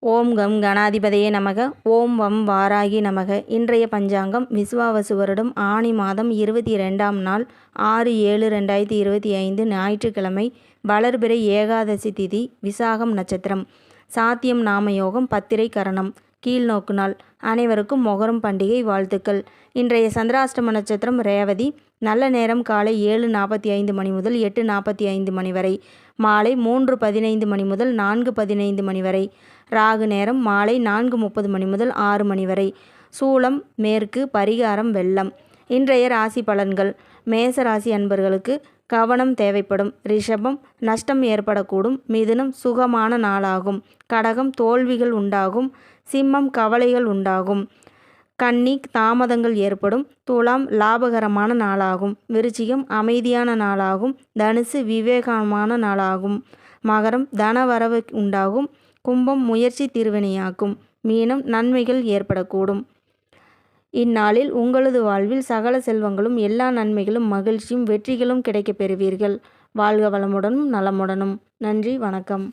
ஓம் come கணாதிபதியே நமக. ஓம் வம் வாராகி நமக. இன்றைய பஞ்சாங்கம் விசுவாவசு வருடம் ஆணி மாதம் இருபத்தி ரெண்டாம் நாள் ஆறு ஏழு ரெண்டாயிரத்தி இருபத்தி ஐந்து ஞாயிற்றுக்கிழமை வளர்பிறை ஏகாதசி திதி விசாகம் நட்சத்திரம். சாத்தியம் நாமயோகம் பத்திரை கரணம். கீழ்நோக்கு நாள் அனைவருக்கும் மொகரம் பண்டிகை வாழ்த்துக்கள். இன்றைய சந்திராஷ்டம நட்சத்திரம் ரேவதி. நல்ல நேரம் காலை ஏழு நாற்பத்தி ஐந்து மணி முதல் எட்டு நாற்பத்தி ஐந்து மணி வரை. மாலை மூன்று பதினைந்து மணி முதல் நான்கு பதினைந்து மணி வரை. ராகு நேரம் மாலை நான்கு முப்பது மணி முதல் ஆறு மணி வரை. சூளம் மேற்கு பரிகாரம் வெள்ளம். இன்றைய ராசி பலன்கள். மேச ராசி அன்பர்களுக்கு கவனம் தேவைப்படும். ரிஷபம் நஷ்டம் ஏற்படக்கூடும். மிதுனம் சுகமான நாளாகும். கடகம் தோல்விகள் உண்டாகும். சிம்மம் கவலைகள் உண்டாகும். கன்னி தாமதங்கள் ஏற்படும். துலாம் லாபகரமான நாளாகும். விருச்சிகம் அமைதியான நாளாகும். தனுசு விவேகமான நாளாகும். மகரம் தனவரவு உண்டாகும். கும்பம் முயற்சி திருவினையாக்கும். மீனம் நன்மைகள் ஏற்படக்கூடும். இந்நாளில் உங்களது வாழ்வில் சகல செல்வங்களும் எல்லா நன்மைகளும் மகிழ்ச்சியும் வெற்றிகளும் கிடைக்கப் பெறுவீர்கள். வாழ்க வளமுடனும் நலமுடனும். நன்றி வணக்கம்.